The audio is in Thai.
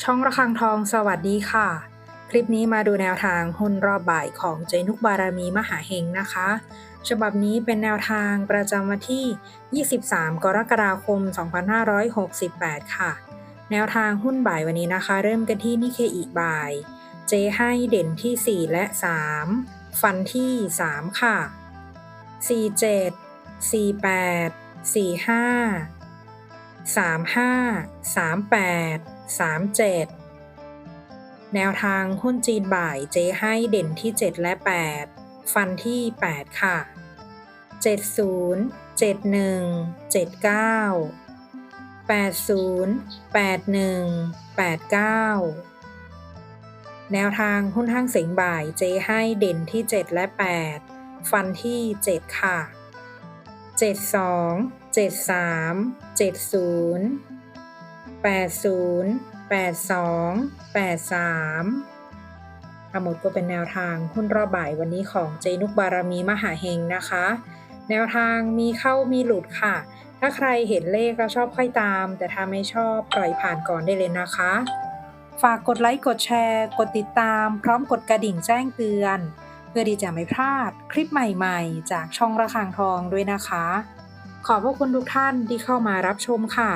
ช่องระฆังทองสวัสดีค่ะ คลิปนี้มาดูแนวทางหุ้นรอบบ่ายของเจนุกบารมีมหาเฮงนะคะ ฉบับนี้เป็นแนวทางประจำวันที่ 23 กรกฎาคม 2568 ค่ะ แนวทางหุ้นบ่ายวันนี้นะคะ เริ่มกันที่นิเคอีบ่าย เจให้เด่นที่ 4 และ 3 ฟันที่ 3 ค่ะ 47 48 45 35 38 37 แนวทางหุ้นจีนบ่ายเจให้เด่นที่ 7 และ 8 ฟันที่ 8 ค่ะ 70 71 79 80 81 89 แนวทางหุ้นห้างเสียงบ่ายเจให้เด่นที่ 7 และ 8 ฟันที่ 7 ค่ะ 72 73 70 80 82 83ทั้งหมดก็เป็นแนวทางหุ้นรอบบ่ายวันนี้ของเจนุกบารมีมหาเฮงนะคะ แนวทางมีเข้ามีหลุดค่ะ ถ้าใครเห็นเลขแล้วชอบค่อยตาม แต่ถ้าไม่ชอบปล่อยผ่านก่อนได้เลยนะคะ ฝากกดไลค์กดแชร์ กดติดตาม พร้อมกดกระดิ่งแจ้งเตือน เพื่อที่จะไม่พลาดคลิปใหม่ๆ จากช่องระฆังทองด้วยนะคะ ขอบพระคุณทุกท่านที่เข้ามารับชมค่ะ